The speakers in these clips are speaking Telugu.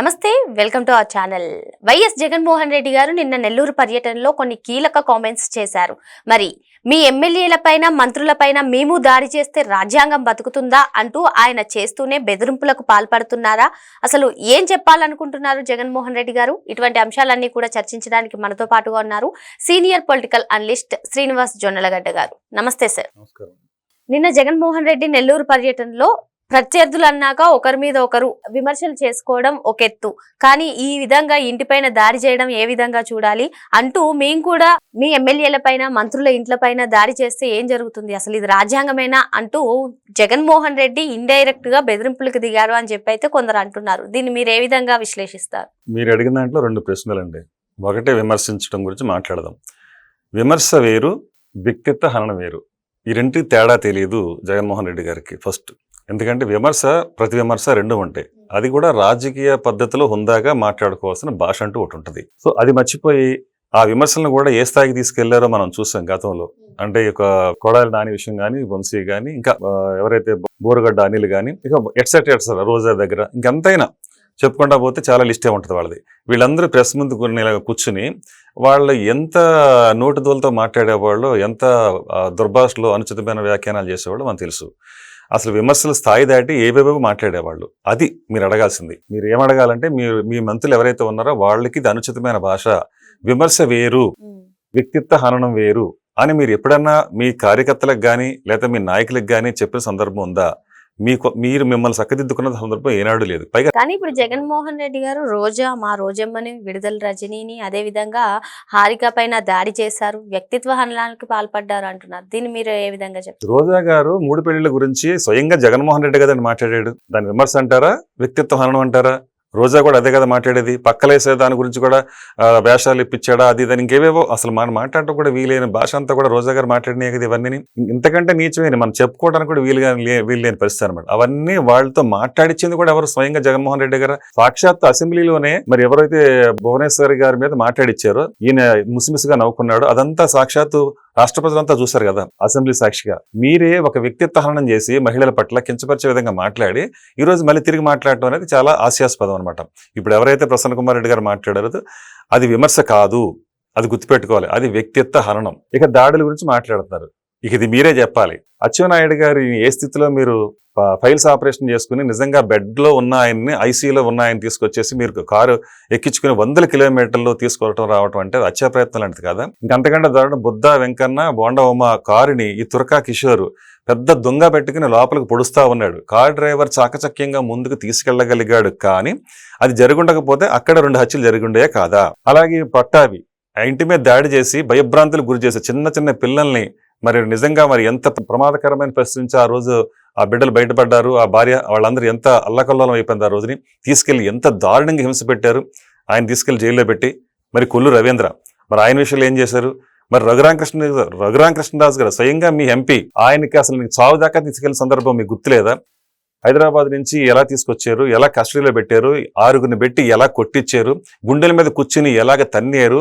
నమస్తే welcome to our channel. YS Jaganmohan Reddy గారు నిన్న నెల్లూరు పర్యటనలో కొన్ని కీలక కామెంట్స్ చేశారు. మరి మీ ఎమ్మెల్యేలపైన మంత్రులపైన మేము దాడి చేస్తే రాజ్యాంగం బతుకుతుందా అంటూ ఆయన చేస్తూనే బెదిరింపులకు పాల్పడుతున్నారా? అసలు ఏం చెప్పాలనుకుంటున్నారు జగన్మోహన్ రెడ్డి గారు? ఇటువంటి అంశాలన్నీ కూడా చర్చించడానికి మనతో పాటుగా ఉన్నారు senior political analyst Srinivas Jonnalagadda గారు. నమస్తే సార్. నిన్న జగన్మోహన్ రెడ్డి నెల్లూరు పర్యటనలో ప్రత్యర్థులు అన్నాక ఒకరి మీద ఒకరు విమర్శలు చేసుకోవడం ఒక ఎత్తు కానీ ఈ విధంగా ఇంటిపైన దాడి చేయడం ఏ విధంగా చూడాలి అంటూ మేము కూడా మీ ఎమ్మెల్యేల పైన మంత్రుల ఇంట్ల పైన దాడి చేస్తే ఏం జరుగుతుంది? అసలు ఇది రాజ్యాంగమేనా అంటూ జగన్మోహన్ రెడ్డి ఇండైరెక్ట్గా బెదిరింపులకు దిగారు అని చెప్పి అయితే కొందరు అంటున్నారు. దీన్ని మీరు ఏ విధంగా విశ్లేషిస్తారు? మీరు అడిగిన దాంట్లో రెండు ప్రశ్నలండి. ఒకటే విమర్శించడం గురించి మాట్లాడదాం. విమర్శ వేరు వ్యక్తిత్వ హనన వేరు. ఈ రెండింటికి తేడా తెలియదు జగన్మోహన్ రెడ్డి గారికి ఫస్ట్. ఎందుకంటే విమర్శ ప్రతి విమర్శ రెండు ఉంటాయి. అది కూడా రాజకీయ పద్ధతిలో హుందాగా మాట్లాడుకోవాల్సిన భాష అంటూ ఒకటి ఉంటుంది. సో అది మర్చిపోయి ఆ విమర్శలను కూడా ఏ స్థాయికి తీసుకెళ్ళారో మనం చూసాం గతంలో. అంటే ఇక కొడాలి నాని విషయం కానీ వంశీ కానీ ఇంకా ఎవరైతే బోరుగడ్డ అనిల్ కానీ ఇక ఎట్సెట్రా ఎట్సెట్రా రోజా దగ్గర ఇంకెంతైనా చెప్పుకుంటా పోతే చాలా లిస్టే ఉంటుంది వాళ్ళది. వీళ్ళందరూ ప్రెస్ ముందు కొన్ని ఇలా కూర్చుని వాళ్ళు ఎంత నోటి దోలతో మాట్లాడేవాళ్ళు ఎంత దుర్భాషలో అనుచితమైన వ్యాఖ్యానాలు చేసేవాళ్ళు మనకు తెలుసు. అసలు విమర్శల స్థాయి దాటి ఏవేవో మాట్లాడేవాళ్ళు. అది మీరు అడగాల్సింది. మీరు ఏం అడగాలంటే మీరు మీ మంత్రులు ఎవరైతే ఉన్నారో వాళ్ళకి ఇది అనుచితమైన భాష. విమర్శ వేరు. వ్యక్తిత్వ హననం వేరు. అని మీరు ఎప్పుడన్నా మీ కార్యకర్తలకు కానీ లేదా మీ నాయకులకు కానీ చెప్పిన సందర్భం ఉందా? మీకు మీరు మిమ్మల్ని చక్కదిద్దుకున్న సందర్భం ఏనాడు లేదు. పైగా కానీ ఇప్పుడు జగన్మోహన్ రెడ్డి గారు రోజా మా రోజమ్మని విడుదల రజనీని అదే విధంగా హారిక పైన దాడి చేశారు వ్యక్తిత్వ హననానికి పాల్పడ్డారు అంటున్నారు. దీన్ని మీరు ఏ విధంగా చెప్తారు? రోజా గారు మూడు పెళ్ళిళ్ళ గురించి స్వయంగా జగన్మోహన్ రెడ్డి కదండి మాట్లాడాడు. దాని విమర్శ అంటారా? వ్యక్తిత్వ హననం అంటారా? రోజా కూడా అదే కదా మాట్లాడేది. పక్కలేసే దాని గురించి కూడా వేషాలు ఇప్పించాడా అది దాని ఇంకేవేవో అసలు మనం మాట్లాడటం కూడా వీలైన భాష అంతా కూడా రోజా గారు మాట్లాడినాయి కదా ఇవన్నీ ఇంతకంటే నీచమైన మనం చెప్పుకోవడానికి కూడా వీలుగా లే- వీలు లేని పరిస్థితి అనమాట అవన్నీ వాళ్ళతో మాట్లాడించింది కూడా ఎవరు? స్వయంగా జగన్మోహన్ రెడ్డి గారు. సాక్షాత్ అసెంబ్లీలోనే మరి ఎవరైతే భువనేశ్వరి గారి మీద మాట్లాడిచ్చారో ఈయన ముసిమిసిగా నవ్వుకున్నాడు. అదంతా సాక్షాత్తు రాష్ట్ర ప్రజలంతా చూశారు కదా అసెంబ్లీ సాక్షిగా. మీరే ఒక వ్యక్తిత్వ హనం చేసి మహిళల పట్ల కించపరిచే విధంగా మాట్లాడి ఈరోజు మళ్ళీ తిరిగి మాట్లాడటం అనేది చాలా హాస్యాస్పదం అనమాట ఇప్పుడు ఎవరైతే ప్రసన్న కుమార్ రెడ్డి గారు మాట్లాడారో అది విమర్శ కాదు అది గుర్తుపెట్టుకోవాలి. అది వ్యక్తిత్వ హననం. ఇక దాడుల గురించి మాట్లాడుతున్నారు. ఇక ఇది మీరే చెప్పాలి. అచ్చెన్నాయుడు గారు ఏ స్థితిలో మీరు ఫైల్స్ ఆపరేషన్ చేసుకుని నిజంగా బెడ్లో ఉన్న ఆయన్ని ఐసీలో ఉన్న ఆయన తీసుకొచ్చేసి మీరు కారు ఎక్కించుకుని వందల కిలోమీటర్లు తీసుకోవటం రావటం అంటే అది ప్రయత్నం లాంటిది కదా? ఇంకంతకంటే దారుణం బుద్ధ వెంకన్న బోండ కారుని ఈ తురకా కిషోర్ పెద్ద దొంగ పెట్టుకుని లోపలికి పొడుస్తూ ఉన్నాడు. కార్ డ్రైవర్ చాకచక్యంగా ముందుకు తీసుకెళ్ళగలిగాడు కానీ అది జరుగుండకపోతే అక్కడ రెండు హత్యలు జరిగిండే కాదా? అలాగే పట్టావి ఆ ఇంటి మీద దాడి చేసి భయభ్రాంతులకు గురి చేసి చిన్న చిన్న పిల్లల్ని మరి నిజంగా మరి ఎంత ప్రమాదకరమైన పరిస్థితి నుంచి ఆ రోజు ఆ బిడ్డలు బయటపడ్డారు ఆ భార్య వాళ్ళందరూ ఎంత అల్లకల్లోలం అయిపోయింది ఆ రోజుని. తీసుకెళ్ళి ఎంత దారుణంగా హింస పెట్టారు ఆయన తీసుకెళ్ళి జైల్లో పెట్టి. మరి కొల్లు రవీంద్ర మరి ఆయన విషయంలో ఏం చేశారు? మరి రఘురామకృష్ణ రఘురామకృష్ణదాస్ గారు స్వయంగా మీ ఎంపీ ఆయనకి అసలు మీకు చావు దాకా తీసుకెళ్ళిన సందర్భం మీకు గుర్తులేదా? హైదరాబాద్ నుంచి ఎలా తీసుకొచ్చారు ఎలా కస్టడీలో పెట్టారు ఆరుగురిని పెట్టి ఎలా కొట్టించారు గుండెల మీద కూర్చుని ఎలాగ తన్నేరు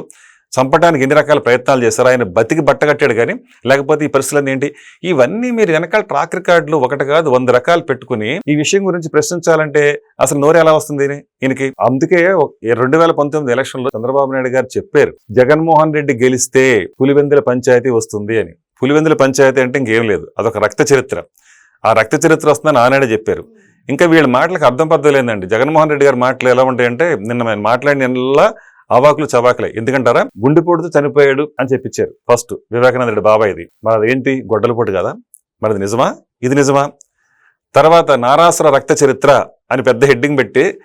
చంపడానికి ఎన్ని రకాల ప్రయత్నాలు చేశారు ఆయన బతికి బట్టగట్టాడు కానీ లేకపోతే ఈ పరిస్థితులన్నీ ఏంటి? ఇవన్నీ మీరు వెనకాల ట్రాక్ రికార్డులు ఒకటి కాదు వంద రకాలు పెట్టుకుని ఈ విషయం గురించి ప్రశ్నించాలంటే అసలు నోరు ఎలా వస్తుంది ఈయనకి అందుకే రెండు వేల పంతొమ్మిది ఎలక్షన్లో చంద్రబాబు నాయుడు గారు చెప్పారు జగన్మోహన్ రెడ్డి గెలిస్తే పులివెందుల పంచాయతీ వస్తుంది అని. పులివెందుల పంచాయతీ అంటే ఇంకేం లేదు అదొక రక్త చరిత్ర. ఆ రక్త చరిత్ర వస్తుందని ఆనాడే చెప్పారు. ఇంకా వీళ్ళ మాటలకు అర్థం పద్ధతి లేదండి. జగన్మోహన్ రెడ్డి గారి మాటలు ఎలా ఉంటాయంటే నిన్న ఆయన మాట్లాడిన అవాకులు చవాకులే. ఎందుకంటారా? గుండెపోటుతో చనిపోయాడు అని చెప్పించారు. ఫస్ట్ వివేకానంద బాబాయ్ ఇది. మరి అదేంటి? గొడ్డలపోటు కదా? మరి అది నిజమా? ఇది నిజమా? తర్వాత నారాసుర రక్త చరిత్ర అని పెద్ద హెడ్డింగ్ పెట్టి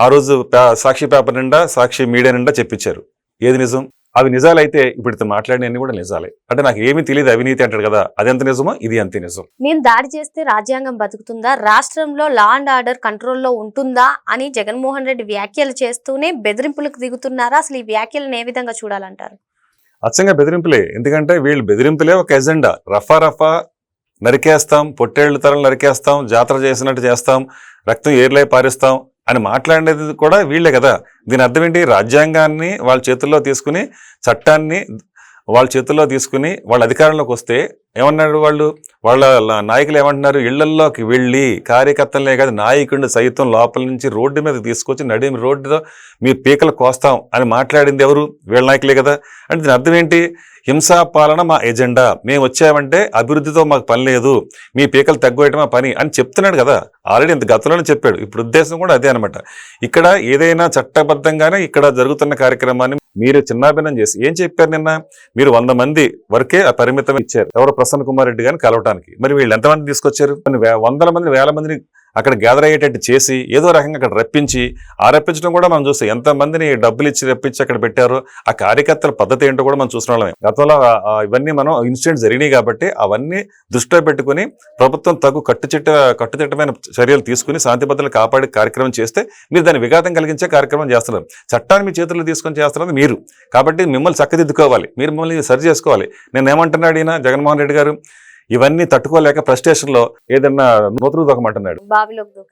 ఆ రోజు సాక్షి పేపర్ నిండా సాక్షి మీడియా నిండా చెప్పించారు. ఏది నిజం? అవి నిజాలైతే ఇప్పుడు ఇతను మాట్లాడినవన్నీ కూడా నిజాలే. అంటే నాకు ఏమీ తెలియదు అవినీతి అంటాడు కదా అది ఎంత నిజమో ఇది అంతే నిజం. మేము దాడి చేస్తే రాజ్యాంగం బతుకుతుందా? రాష్ట్రంలో లా అండ్ ఆర్డర్ కంట్రోల్లో ఉంటుందా? అని జగన్మోహన్ రెడ్డి వ్యాఖ్యలు చేస్తూనే బెదిరింపులకు దిగుతున్నారా? అసలు ఈ వ్యాఖ్యలను ఏ విధంగా చూడాలంటారు? అచ్చంగా బెదిరింపులే. ఎందుకంటే వీళ్ళు బెదిరింపులే ఒక ఎజెండా. రఫా రఫా నరికేస్తాం పొట్టేళ్ళ తరం నరికేస్తాం జాతర చేసినట్టు చేస్తాం రక్తం ఏర్లై పారిస్తాం అని మాట్లాడేది కూడా వీళ్ళే కదా. దీని అర్థం ఏంటి? రాజ్యాంగాన్ని వాళ్ళ చేతుల్లో తీసుకుని చట్టాన్ని వాళ్ళ చేతుల్లో తీసుకుని వాళ్ళ అధికారంలోకి వస్తే ఏమన్నాడు వాళ్ళు? వాళ్ళ నాయకులు ఏమంటున్నారు? ఇళ్ళల్లోకి వెళ్ళి కార్యకర్తలనే కాదు నాయకుడిని సైతం లోపల నుంచి రోడ్డు మీద తీసుకొచ్చి నడిమి రోడ్డుతో మీ పీకలు కోస్తాం అని మాట్లాడింది ఎవరు? వీళ్ళ నాయకులే కదా. అంటే దీని అర్థం ఏంటి? హింసా పాలన మా ఎజెండా. మేము వచ్చామంటే అభివృద్ధితో మాకు పని లేదు. మీ పీకలు తగ్గవేయటం మా పని అని చెప్తున్నాడు కదా. ఆల్రెడీ ఇంత గతంలోనే చెప్పాడు. ఇప్పుడు ఉద్దేశం కూడా అదే అనమాట ఇక్కడ ఏదైనా చట్టబద్ధంగానే ఇక్కడ జరుగుతున్న కార్యక్రమాన్ని మీరు చిన్నాభిన్నం చేసి ఏం చెప్పారు నిన్న? మీరు వంద మంది వరకే ఆ పరిమితం ఇచ్చారు. ఎవరు ప్రసన్న కుమార్ రెడ్డి గారిని కలవటానికి. మరి వీళ్ళు ఎంతమంది తీసుకొచ్చారు? వే- వందల మంది వేల మందిని అక్కడ గ్యాదర్ అయ్యేటట్టు చేసి ఏదో రకంగా అక్కడ రప్పించి ఆ రప్పించడం కూడా మనం చూస్తాం ఎంతమందిని డబ్బులు ఇచ్చి రప్పించి అక్కడ పెట్టారు ఆ కార్యకర్తల పద్ధతి ఏంటో కూడా మనం చూసిన వాళ్ళమే. గతంలో ఇవన్నీ మనం ఇన్సిడెంట్ జరిగినాయి కాబట్టి అవన్నీ దృష్టిలో పెట్టుకుని ప్రభుత్వం తగు కట్టుచిట్ట కట్టుదిట్టమైన చర్యలు తీసుకుని శాంతి భద్రతలు కాపాడే కార్యక్రమం చేస్తే మీరు దాన్ని విఘాతం కలిగించే కార్యక్రమం చేస్తున్నారు. చట్టాన్ని మీ చేతుల్లో తీసుకొని చేస్తున్నది మీరు. కాబట్టి మిమ్మల్ని చక్కదిద్దుకోవాలి. మీరు మిమ్మల్ని సరి చేసుకోవాలి. నేను ఏమంటున్నాడు ఈయన? జగన్మోహన్ రెడ్డి గారు? ఇవన్నీ తట్టుకోలేక ఫ్రస్ట్రేషన్లో ఏదన్నా నూతులు దొకమంటున్నాడు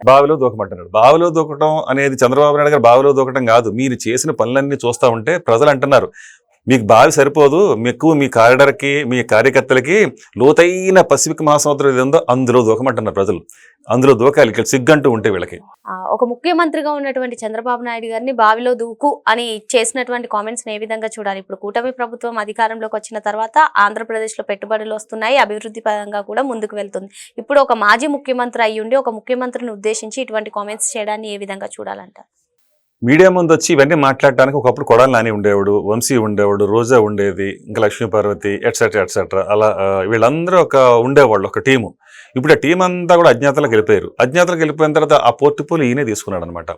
బావిలో దూకమంటున్నాడు బావిలో దూకటం అనేది చంద్రబాబు నాయుడు గారు బావిలో దూకటం కాదు. మీరు చేసిన పనులన్నీ చూస్తూ ఉంటే ప్రజలు అంటున్నారు మీకు బావి సరిపోదు మీకు మీ కారిడర్కి మీ కార్యకర్తలకి లోతైన పసిఫిక్ మహాసముద్రం ఏదో అందులో దూకమంటున్నారు ప్రజలు. అందులో దూకాలి ఇక్కడ సిగ్గంటూ ఉంటే వీళ్ళకి. ఒక ముఖ్యమంత్రిగా ఉన్నటువంటి చంద్రబాబు నాయుడు గారిని బావిలో దూకు అని చేసినటువంటి కామెంట్స్ ఏ విధంగా చూడాలి? ఇప్పుడు కూటమి ప్రభుత్వం అధికారంలోకి వచ్చిన తర్వాత ఆంధ్రప్రదేశ్లో పెట్టుబడులు వస్తున్నాయి అభివృద్ధి పరంగా కూడా ముందుకు వెళ్తుంది. ఇప్పుడు ఒక మాజీ ముఖ్యమంత్రి అయ్యుండి ఉండి ఒక ముఖ్యమంత్రిని ఉద్దేశించి ఇటువంటి కామెంట్స్ చేయడాన్ని ఏ విధంగా చూడాలంట మీడియా ముందు వచ్చి ఇవన్నీ మాట్లాడటానికి ఒకప్పుడు కొడాలి నాని ఉండేవాడు వంశీ ఉండేవాడు రోజా ఉండేది ఇంకా లక్ష్మీపార్వతి ఎట్సెట్రా ఎట్సెట్రా అలా వీళ్ళందరూ ఒక ఉండేవాళ్ళు ఒక టీము. ఇప్పుడు ఆ టీం అంతా కూడా అజ్ఞాతలకు వెళ్ళిపోయారు. అజ్ఞాతలకు వెళ్ళిపోయిన తర్వాత ఆ పోర్టుపోలు ఈయనే తీసుకున్నాడు అనమాట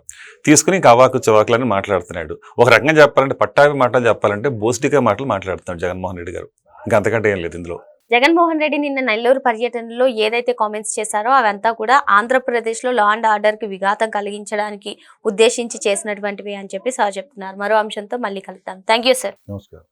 తీసుకుని ఇంకా అవాకు చవాకులని మాట్లాడుతున్నాడు. ఒక రకంగా చెప్పాలంటే పట్టాభి మాటలు చెప్పాలంటే బోస్టిగా మాటలు మాట్లాడుతున్నాడు జగన్మోహన్ రెడ్డి గారు. ఇంకా అంతకంటే ఏం లేదు ఇందులో. జగన్మోహన్ రెడ్డి నిన్న నెల్లూరు పర్యటనలో ఏదైతే కామెంట్స్ చేశారో అవంతా కూడా ఆంధ్రప్రదేశ్లో లా అండ్ ఆర్డర్కి విఘాతం కలిగించడానికి ఉద్దేశించి చేసినటువంటివి అని చెప్పి సార్ చెప్తున్నారు. మరో అంశంతో మళ్ళీ కలుద్దాం. థ్యాంక్ యూ సార్ నమస్కారం.